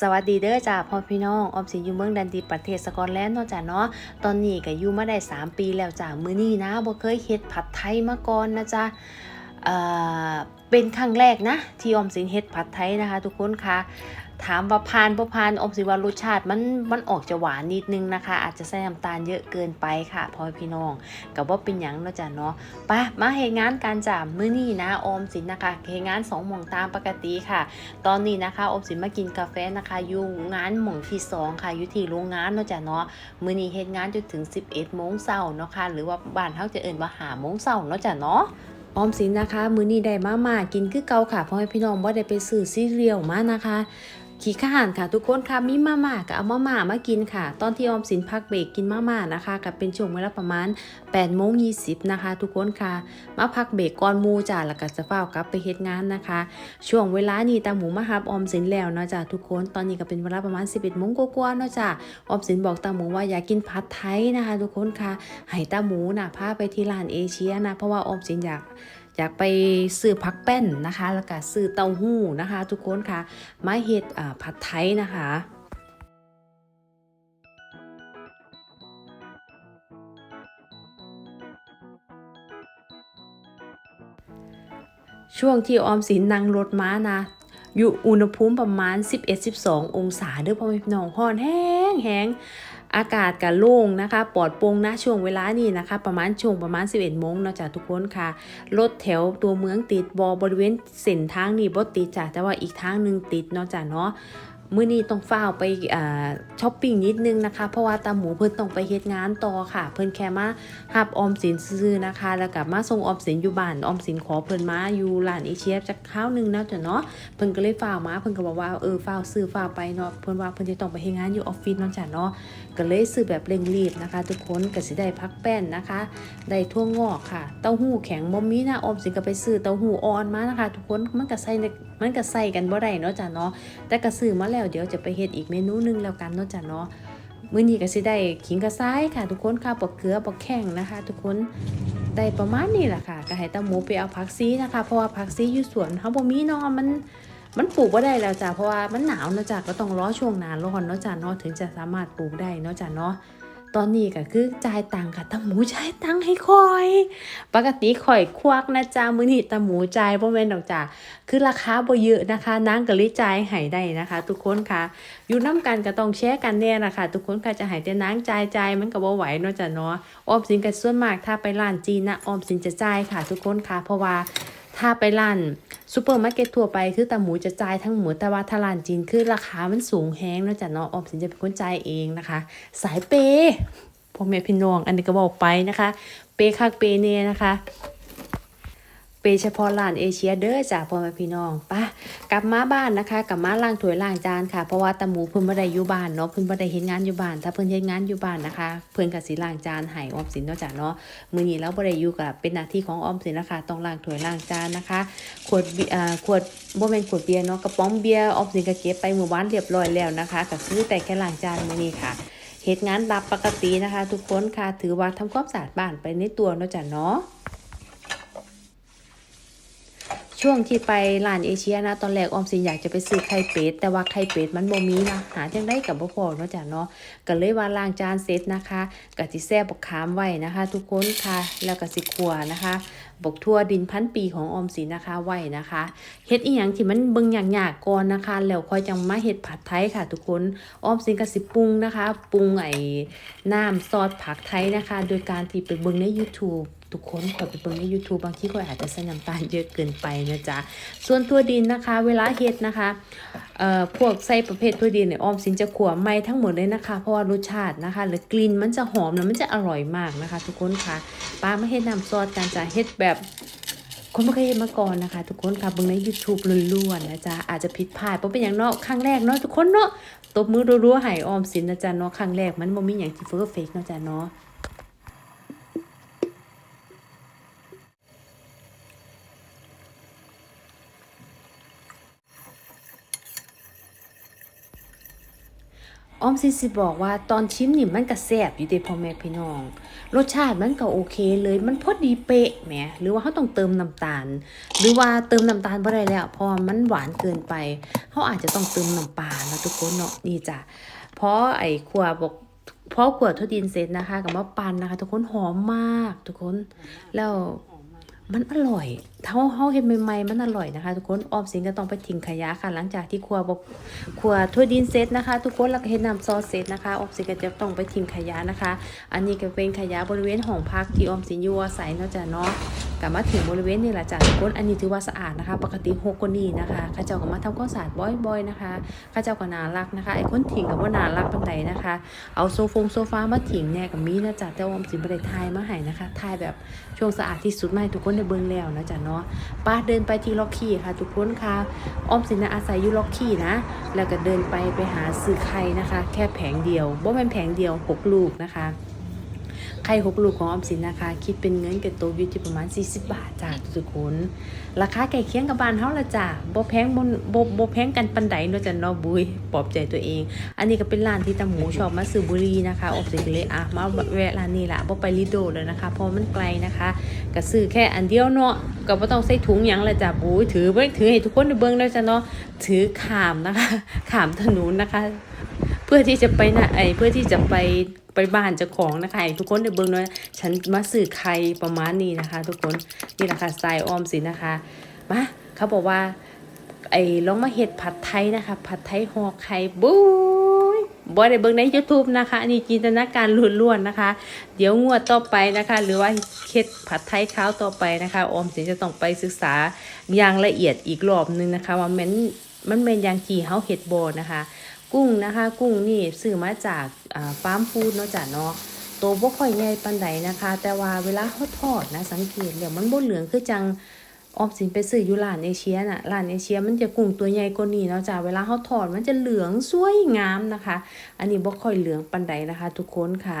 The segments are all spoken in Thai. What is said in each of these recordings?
สวัสดีเด้อจ้าพ่อพี่น้องออมสินอยู่เมืองดันดีประเทศสกอตแลนด์เนาะจ้าเนาะตอนนี้ก็อยู่มาได้ 3 ปีแล้วจ้ามื้อนี้นะบ่เคยเฮ็ดผัดไทยมาก่อนนะจ้าเอ่อเป็นครั้งแรกนะที่ออมสินเฮ็ดผัดไทยนะคะ ทุกคนค่ะ ถามว่าพานบ่พานอมสิว่ารสชาติมันมันออกจะหวานนิดนึงนะคะ อาจจะใส่น้ำตาลเยอะเกินไปค่ะพ่อพี่น้องก็บ่เป็นหยังเนาะจ้าเนาะไปมาเฮ็ดงานกันจ้ามื้อนี้นะอมสินนะคะเฮ็ดงาน2โมงตามปกติค่ะ ตอนนี้นะคะอมสินมากินกาแฟนะคะอยู่งานหม่องที่สองค่ะอยู่ที่โรงงานเนาะจ้ะเนาะมื้อนี้เฮ็ดงานจนถึง 11โมงเช้าเนาะค่ะหรือว่าบ้านเฮาจะเอิ้นว่า5โมงเช้าเนาะจ้ะเนาะออมสินนะคะ มื้อนี้ได้มามากินคือเก่าค่ะเพราะให้พี่น้องบ่ได้ไปซื้อซีเรียลมานะคะ ขี้ข้านค่ะ ทุกคนค่ะมีมาม่าก็เอามาม่ามากินค่ะ ตอนที่ออมสินพักเบรกกินมาม่านะคะก็เป็นช่วงเวลาประมาณ8โมง20นะคะ ทุกคนค่ะ มาพักเบรกก่อนมู่จ้ะแล้วก็จะเฝ้ากลับไปเฮ็ดงานนะคะ ช่วงเวลานี้ตาหมูมาหับออมสินแล้วเนาะจ้ะทุกคนตอนนี้ก็เป็นเวลาประมาณ 11โมงกว่าๆเนาะจ้ะออมสินบอกตาหมูว่าอยากกินผัดไทยนะคะ ทุกคนค่ะให้ตาหมูน่ะพาไปที่ร้านเอเชียนะเพราะว่าออมสินอยาก อยากไปซื้อผักแป้นนะคะ แล้วก็ซื้อเต้าหู้นะคะ ทุกคนค่ะมาเฮ็ดผัดไทยนะคะช่วงที่ออมสินนั่งรถม้านะ อยู่อุณหภูมิประมาณ 11-12 องศาเด้อพ่อแม่พี่น้องฮ้อนแห้งแห้ง อากาศก็โล่งนะคะปลอดโปร่งนะช่วงเวลานี้นะคะ ประมาณช่วงประมาณ 11โมงเนาะจ้ะทุกคนค่ะรถแถวตัวเมืองติดบอบริเวณเส้นทางนี้บ่ติดจ้ะแต่ว่าอีกทางหนึงติดเนาะจ้ะเนาะมื้อนี้ต้องฝ้าวไปอ่าช้อปปิ้งนิดนึงนะคะ เพราะว่าตาหมูเพิ่นต้องไปเฮ็ดงานต่อค่ะ เพิ่นแค่มาหับออมสินซื้อนะคะ แล้วก็มาส่งออมสินอยู่บ้านออมสินขอเพิ่นมาอยู่ร้านเอเชียจักคราวหนึงแล้วจ้ะเนาะเพิ่นก็เลยฝ้าวมาเพิ่นก็บอกว่าเออฝ้าวซื้อฝ้าวไปเนาะเพิ่นว่าเพิ่นจะต้องไปเฮ็ดงานอยู่ออฟฟิศเนาะจ้ะเนาะ ก็เลยซื้อแบบเร่งรีบนะคะ ทุกคนก็สิได้พักแป้นนะคะ ได้ทั่วงอกค่ะ เต้าหู้แข็งบ่มีนะออมสินก็ไปซื้อเต้าหู้อ่อนมานะคะ ทุกคนมันก็ใส่มันก็ใส่กันบ่ได้เนาะจ้ะเนาะแต่ก็ซื้อมาแล้วเดี๋ยวจะไปเฮ็ดอีกเมนูหนึงแล้วกันเนาะจ้ะเนาะมื้อนี้ก็สิได้ขิงกระซ้ายค่ะ ทุกคนค่ะปอกเกลือปอกแข้งนะคะ ทุกคนได้ประมาณนี้แหละค่ะก็ให้ตาหมูไปเอาผักซีนะคะ เพราะว่าผักซีอยู่สวนเฮาบ่มีเนาะมัน มันปลูกบ่ได้แล้วจ้ะเพราะว่ามันหนาวเนาะจ้ะก็ต้องรอช่วงหน้าร้อนเนาะจ้ะเนาะถึงจะสามารถปลูกได้เนาะจ้ะเนาะตอนนี้ก็คือจ่ายตังค่ะตาหมูจ่ายตังให้คอย ปกติข่อยควักนะจ้ามือนี้ตาหมูจ่ายบ่แม่นดอกจ้ะคือราคาบ่เยอะนะคะนางก็เลยจ่ายให้ได้นะคะ ทุกคนค่ะ อยู่น้ำกันก็ต้องแชร์กันแน่นะคะทุกคนค่ะจะให้แต่นางจ่ายจ่ายมันก็บ่ไหวเนาะจ้ะเนาะออมสินก็ส่วนมากถ้าไปร้านจีนนะออมสินจะจ่ายค่ะ ทุกคนค่ะ เพราะว่า ถ้าไปร้านซูเปอร์มาร์เก็ตทั่วไปคือตาหมูจะจ่ายทั้งหมดแต่ว่าถ้าร้านจีนคือราคามันสูงแฮงเนาะจ้ะเนาะออมสินจะเป็นคนจ่ายเองนะคะ สายเปย์พ่อแม่พี่น้องอันนี้ก็บอกไปนะคะ เปย์คักเปย์เนี่ยนะคะ เปเฉพาะร้านเอเชียเด้อจ้าพ่อแม่พี่น้องปะกลับมาบ้านนะคะกลับมาล้างถ้วยล้างจานค่ะเพราะว่าตาหมูเพิ่นบ่ได้อยู่บ้านเนาะเพิ่นบ่ได้เฮ็ดงานอยู่บ้าน ถ้าเพิ่นเฮ็ดงานอยู่บ้านนะคะ เพิ่นก็สิล้างจานให้ออมสินเนาะจ้ะเนาะมื้อนี้เราบ่ได้อยู่กับเป็นหน้าที่ของออมสินนะคะต้องล้างถ้วยล้างจานนะคะ ขวดเบียร์อ่าขวดบ่แม่นขวดเบียร์เนาะกระป๋องเบียร์ออมสินก็เก็บไปเมื่อวานเรียบร้อยแล้วนะคะก็คือแต่แค่ล้างจานมื้อนี้ค่ะเฮ็ดงานรับปกตินะคะ ทุกคนค่ะถือว่าทำความสะอาดบ้านไปในตัวเนาะจ้ะเนาะ ช่วงที่ไปร้านเอเชียนะ ตอนแรกออมสินอยากจะไปซื้อไข่เป็ดแต่ว่าไข่เป็ดมันบ่มีนะหาจังได้กับบ่พอเนาะจ้ะเนาะก็เลยว่าล้างจานเสร็จนะคะก็สิแซ่บกขามไว้นะคะ ทุกคนค่ะแล้วก็สิขัวนะคะบกทั่วดินพันปีของออมสินนะคะไว้นะคะเฮ็ดอีหยังที่มันเบิ่งยากๆก่อนนะคะ แล้วค่อยจังมาเฮ็ดผัดไทยค่ะ ทุกคนออมสินก็สิปรุงนะคะ ปรุงไอ้น้ำซอสผักไทยนะคะ โดยการที่ไปเบิ่งใน YouTube ทุกคนขอยไปเบิ่งใน YouTube บางทีก็อาจจะใส่น้ำตาลเยอะเกินไปนะจ๊ะ ส่วนตัวดินนะคะ เวลาเฮ็ดนะคะเอ่อพวกไส้ประเภทตัวดินเนี่ยออมสินจะขัวไม้ทั้งหมดเลยนะคะ เพราะว่ารสชาตินะคะ หรือกลิ่นมันจะหอมแล้วมันจะอร่อยมากนะคะ ทุกคนค่ะป้ามาเฮ็ดน้ำซอสการจะเฮ็ดแบบคนไม่เคยเห็นมาก่อนนะคะ ทุกคนค่ะเบิ่งใน YouTube ล้วนๆนะจ๊ะอาจจะผิดพลาดเพราะเป็นอย่างเนาะครั้งแรกเนาะทุกคนเนาะตบมือรัวๆให้ออมสินนะจ๊ะเนาะครั้งแรกมันบ่มีหยังที่เฟอร์เฟกเนาะจ๊ะเนาะ อออมสิสิบอกว่าตอนชิมนี่มันก็แซ่บอยู่เด้พ่อแม่พี่น้อง รสชาติมันก็โอเคเลยมันพอดีเป๊ะแหมหรือว่าเขาต้องเติมน้ำตาล หรือว่าเติมน้ำตาลบ่ได้แล้วพราะว่ามันหวานเกินไปเขาอาจจะต้องเติมน้ำปลานะทุกคนเนาะนี่จ้ะเพราะไอ้ขัวบอกเพราะขวดทวดินเสร็จนะคะ กับมะปันนะคะ ทุกคนหอมมากทุกคนแล้ว มันอร่อยเท่าเฮาเห็ดใหม่ๆมันอร่อยนะคะ ทุกคนออมสินก็ต้องไปทิ้งขยะค่ะ หลังจากที่ครัวบอกครัวถ้วยดินเซตนะคะ ทุกคนแล้วก็เห็ดน้ำซอสเซตนะคะออมสินก็จะต้องไปทิ้งขยะนะคะ อันนี้ก็เป็นขยะบริเวณห้องพักที่ออมสินอยู่อาศัยเนาะจ้ะเนาะ ก็มาถึงบริเวณนี่แหละจ้ะทุกคนอันนี้ถือว่าสะอาดนะคะ ปกติหกกว่านี้นะคะข้าเจ้าก็มาทำความสะอาดบ่อยๆนะคะข้าเจ้าก็น่ารักนะคะไอ้คนทิ้งก็บ่น่ารักปานใดนะคะ เอาโซฟงโซฟามาทิ้งเนี่ยก็มีนะจ๊ะแต่ว่าออมสินบ่ได้ทายมาให้นะคะทายแบบช่วงสะอาดที่สุดมาให้ทุกคนได้เบิ่งแล้วนะจ๊ะเนาะป้าเดินไปที่ล็อกกี้ค่ะ ทุกคนค่ะออมสินะอาศัยอยู่ล็อกกี้นะ แล้วก็เดินไปไปหาซื้อไข่นะคะ แค่แผงเดียวบ่แม่นแผงเดียวหกลูกนะคะ ไข่หกลูกของออมสินนะคะ คิดเป็นเงินเก็บตัวอยู่ที่ประมาณ 40 บาทจ้าทุกคนราคาใกล้เคียงกับบ้านเฮาละจ้าบ่แพงบ่บ่บ่แพงกันปานใดเนาะจ้ะเนาะบุยปลอบใจตัวเอง อันนี้ก็เป็นร้านที่ตาหมูชอบมาซื้อบุรีนะคะออมสินเลยอะมาแวะร้านนี้ละบ่ไปลิโดเลยนะคะเพราะมันไกลนะคะก็ซื้อแค่อันเดียวเนาะก็บ่ต้องใส่ถุงหยังลยจ้ะบูยถือไว้ถือให้ทุกคนได้เบิ่งได้จ้ะเนาะถือขามนะคะขามถนนนะคะ เพื่อที่จะไปนะไอเพื่อที่จะไป ไปบ้านเจ้าของนะคะให้ทุกคนได้เบิ่งเนาะฉันมาซื้อไข่ประมาณนี้นะคะ ทุกคนนี่แหละค่ะสไตล์ออมสินนะคะมาเขาบอกว่าไอ้ลองมาเห็ดผัดไทยนะคะ ผัดไทยห่อไข่บุ้ยบ่ได้เบิ่งใน YouTube นะคะนนี้จินตนาการล้วนๆนะคะ เดี๋ยวงวดต่อไปนะคะ หรือว่าเฮ็ดผัดไทยข้าวต่อไปนะคะ ออมสินจะต้องไปศึกษาอย่างละเอียดอีกรอบนึงนะคะ ว่ามันมันเป็นอย่างที่เฮาเฮ็ดบ่นะคะ กุ้งนะคะ กุ้งนี่ซื้อมาจากฟาร์มฟูดเนาะจ้ะเนาะโตวบ่ค่อยใหญ่ปานใดนะคะ แต่ว่าเวลาเฮาทอดนะสังเกตแล้วมันบ่เหลืองคือจังออมสินไปซื้ออยู่ร้านเอเชียน่ะร้านเอเชียมันจะกุ้งตัวใหญ่กว่านี้เนาะจ้ะเวลาเขาทอดมันจะเหลืองสวยงามนะคะ อันนี้บ่ค่อยเหลืองปานใดนะคะ ทุกคนค่ะ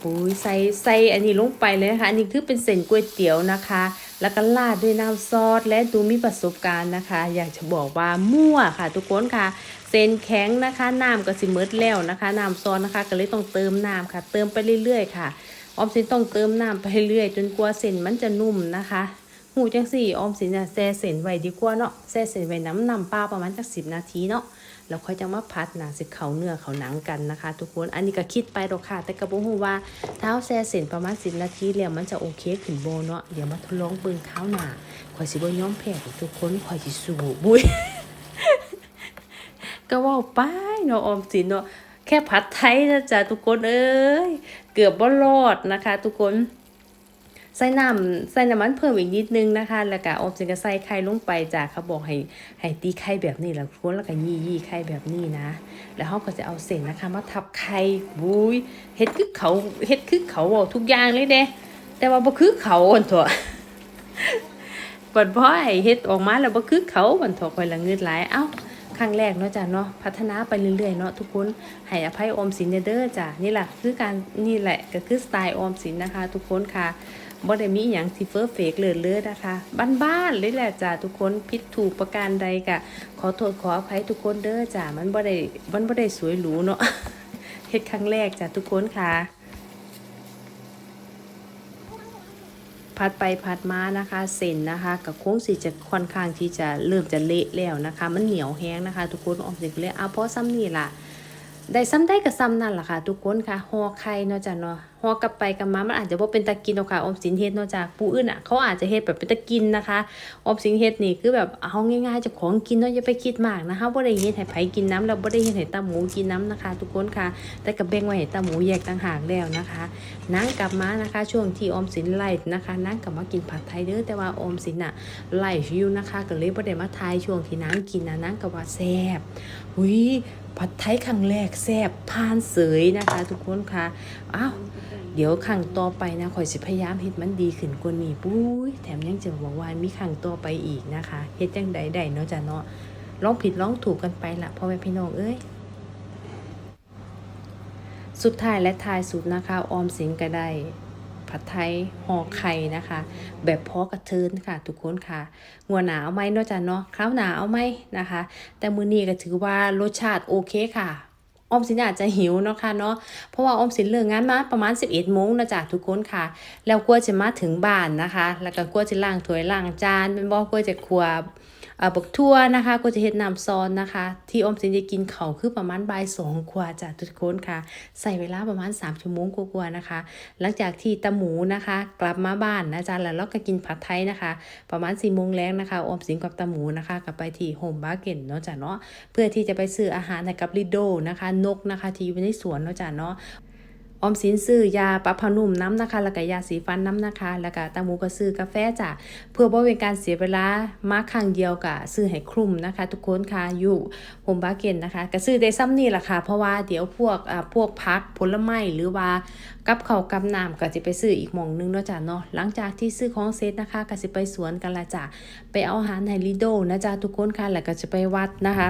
ปุ้ยใส่ใส่อันนี้ลงไปเลยนะคะ อันนี้คือเป็นเส้นก๋วยเตี๋ยวนะคะ แล้วก็ราดด้วยน้ำซอสและดูมีประสบการณ์นะคะ อยากจะบอกว่ามั่วค่ะ ทุกคนค่ะเส้นแข็งนะคะน้ำก็สิเมิดแล้วนะคะน้ำซอสนะคะ ก็เลยต้องเติมน้ำค่ะ เติมไปเรื่อยๆค่ะออมสินต้องเติมน้ำไปเรื่อยจนกว่าเส้นมันจะนุ่มนะคะหูจังสี่ออมสินจะแช่เส้นไว้ดีกว่าเนาะแช่เส้นไว้น้ำนำปลาประมาณจักสิบนาทีเนาะ แล้วค่อยจะมาพัดนะสิเขาเนื้อเขาหนังกันนะคะ ทุกคนอันนี้ก็คิดไปดอกค่ะ แต่กระบอกหูว่าเท้าแช่เส้นประมาณสิบนาทีแล้วมันจะโอเคขึ้นโบเนาะเดี๋ยวมาทดลองเบิ่งข้าหนาข่อยสิบ่ยอมแพ้ทุกคนข่อยสิสู้บุ้ยก็ว่าไปเนาะออมสินเนาะแค่ผัดไทยนะจ๊ะทุกคนเอ้ยเกือบบ่รอดนะคะ ทุกคน ใส่น้ำใส่น้ำมันเพิ่มอีกนิดนึงนะคะ แล้วก็อมสินก็ใส่ไข่ลงไปจ้ะเขาบอกให้ให้ตีไข่แบบนี้และทุกคนแล้วก็ยี่ยี่ไข่แบบนี้นะ แล้วเขาก็จะเอาเส้นะคะ มาทับไข่บุ้ยเฮ็ดคือเขาเฮ็ดคือเขาบอกทุกอย่างเลยเด้แต่ว่าบ่คือเขาอันตัวบัดพ่อไอ้เฮ็ดออกมาแล้วบ่คือเขาบันทอกคอยละเงืดหลายเอ้าครั้งแรกเนาะจ้ะเนาะพัฒนาไปเรื่อยๆเนาะทุกคนให้อภัยออมสินเด้อจ้ะนี่แหละคือการนี่แหละก็คือสไตล์ออมสินนะคะ ทุกคนค่ะ บ่ได้มีหยังที่เฟอร์เฟกเลยเลยนะคะ บ้านๆเลยแหละจ้ะทุกคนผิดถูกประการใดกะ ขอโทษขออภัยทุกคนเด้อจ้ะมันบ่ได้มันบ่ได้สวยหรูเนาะเฮ็ดครั้งแรกจ้ะทุกคนค่ะ พัดไปพัดมานะคะเส้นนะคะกับโค้งสีจะค่อนข้างที่จะเริ่มจะเละแล้วนะคะ มันเหนียวแห้งนะคะ ทุกคนออกสิเลยเอาเพราะซ้ำนี่ล่ะ ได้ซ้ำได้กับซ้ำนั่นแหละค่ะ ทุกคนค่ะห่อไข่เนาะจ้ะเนาะห่อกลับไปกับมามันอาจจะบ่เป็นตะกินหรอกค่ะออมสินเฮ็ดเนาะจ้ะผู้อื่นอะเขาอาจจะเฮ็ดแบบเป็นตะกินนะคะออมสินเฮ็ดนี่คือแบบเอาง่ายๆจะของกินเนาะอย่าไปคิดมากนะคะบ่ได้เฮ็ดให้ไผกินน้ำแล้วบ่ได้เฮ็ดให้ตาหมูกินน้ำนะคะ ทุกคนค่ะ แต่ก็แบ่งไว้ให้ตาหมูแยกต่างหากแล้วนะคะนั่งกลับมานะคะ ช่วงที่ออมสินไลฟ์นะคะนั่งกลับมากินผัดไทยเด้อแต่ว่าออมสินอะไลฟ์อยู่นะคะ ก็เลยบ่ได้มาทายช่วงที่นั่งกินนะนั่งก็ว่าแซ่บหุย ผัดไทยครั้งแรกแซ่บผ่านเสยนะคะ ทุกคนค่ะอ้าวเดี๋ยวครั้งต่อไปนะข่อยสิพยายามเฮ็ดมันดีขึ้นกว่านี้ปุ้ยแถมยังจะบอกว่ามีครั้งต่อไปอีกนะคะเฮ็ดจังใดได้เนาะจ้ะเนาะลองผิดลองถูกกันไปละพ่อแม่พี่น้องเอ้ยสุดท้ายและท้ายสุดนะคะ ออมสินก็ได้ ผัดไทยห่อไข่นะคะ แบบพอกระเทินค่ะ ทุกคนค่ะหัวหนาวไหมนาะจ้ะเนาะข้าวหนาวไหมนะคะ แต่มื้อนี้ก็ถือว่ารสชาติโอเคค่ะออมสินอาจจะหิวเนาะค่ะเนาะ เพราะว่าออมสินเลิกงานมาประมาณ 11โมงนะจ๊ะทุกคนค่ะ แล้วกลัวจะมาถึงบ้านนะคะ แล้วก็กลัวจะล้างถ้วยล้างจานเป็นบ่กลัวจะครัว บักทั่วนะคะกลัวจะเฮ็ดน้ำซอนนะคะ ที่อมสินจะกินเขาคือประมาณบ่ายสองกว่าจ้ะทุกคนค่ะ ใส่เวลาประมาณ3ชั่วโมงกว่าๆนะคะ หลังจากที่ตาหมูนะคะ กลับมาบ้านนะจ๊ะแล้วเราก็กินผัดไทยนะคะ ประมาณ4โมงแรงนะคะอมสินกับตาหมูนะคะกลับไปที่โฮมบาร์เก็นเนาะจ้ะเนาะเพื่อที่จะไปซื้ออาหารให้กับลิโดนะคะ นกนะคะที่อยู่ในสวนเนาะจ้ะเนาะ ออมสินซื้อยาปรับผนุ่มน้ำนะคะแล้วก็ยาสีฟันน้ำนะคะ แล้วก็ตาหมูก็ซื้อกาแฟจ้ะเพื่อบ่เป็นการเสียเวลามาครั้งเดียวกะซื้อให้คลุมนะคะ ทุกคนค่ะอยู่โฮมบาเกนนะคะก็ซื้อได้ซ้ำนี่แหละค่ะเพราะว่าเดี๋ยวพวกอ่าพวกพักผลไม้หรือว่ากับเขากับน้ำก็จะไปซื้ออีกหม่องนึงเนาะจ้ะเนาะหลังจากที่ซื้อของเซตนะคะก็สิไปสวนกันละจ้ะไปเอาอาหารให้ลิโดนะจ๊ะทุกคนค่ะแล้วก็จะไปวัดนะคะ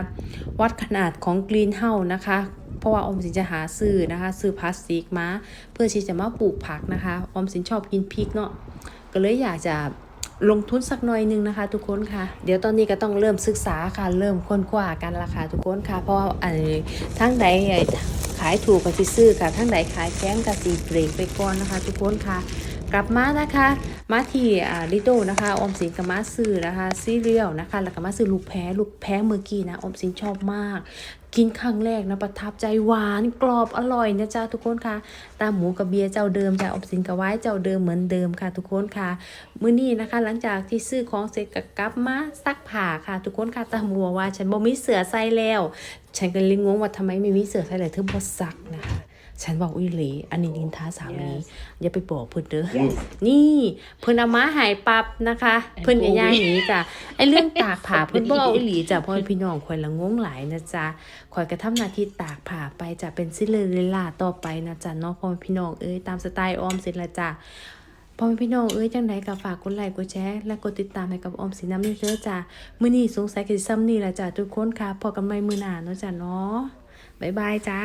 วัดขนาดของกรีนเฮานะคะ เพราะว่าอมสินจะหาซื้อนะคะซื้อพลาสติกมาเพื่อที่จะมาปลูกผักนะคะอมสินชอบกินพริกเนาะก็เลยอยากจะลงทุนสักหน่อยนึงนะคะ ทุกคนค่ะ เดี๋ยวตอนนี้ก็ต้องเริ่มศึกษาค่ะ เริ่มค้นคว้ากันละค่ะทุกคนค่ะ เพราะว่าอันทั้งใดขายถูกก็สิซื้อค่ะ ทั้งใดขายแพงก็สิเบรกไปก่อนนะคะ ทุกคนค่ะ กลับมานะคะ มาที่ลิโดนะคะอมสินกับมาซื้อนะคะซีเรียลนะคะ แล้วก็มาซื้อลูกแพ้ลูกแพ้เมื่อกี้นะอมสินชอบมาก กินครั้งแรกนะประทับใจหวานกรอบอร่อยนะจ๊ะทุกคนค่ะ ตามหมูกับเบียร์เจ้าเดิมจ้ะอบสินกับไว้เจ้าเดิมเหมือนเดิมค่ะ ทุกคนค่ะ มื้อนี้นะคะ หลังจากที่ซื้อของเสร็จก็กลับมาซักผ้าค่ะ ทุกคนค่ะตามหมูว่า ฉันบ่มีเสือใส่แล้ว ฉันก็เลยงงว่าทำไมไม่มีเสือใส่เลยเธอบ่ซักนะคะ ฉันบอกอุ้ยหลี อันนี้นินทาสามี อย่าไปบอกเพิ่นเด้อ นี่ เพิ่นเอามาใหายปับนะคะ เพิ่นก็ย่างหนีจ้ะไอ้เรื่องตากผ้าเพิ่นบ่เอาอีหลีจ้ะพ่อพี่น้องข่อยละงงหลายนะจ๊ะข่อยก็ทำหน้าที่ตากผ้าไปจ้ะเป็นซิเลเลล่าต่อไปนะจ๊ะเนาะพ่อพี่น้องเอ้ยตามสไตล์ออมสิละจ้ะพ่อแม่พี่น้องเอ้ยจังไดก็ฝากกดไลค์กดแชร์และกดติดตามให้กับออมสินน้ำเด้อจ้ะมื้อนี้สงสัยก็สิซ้ำนี่ล่ะจ้ะทุกคนค่ะพอกันใหม่มื้อหน้าเนาะจ้ะเนาะบ๊ายบายจ้า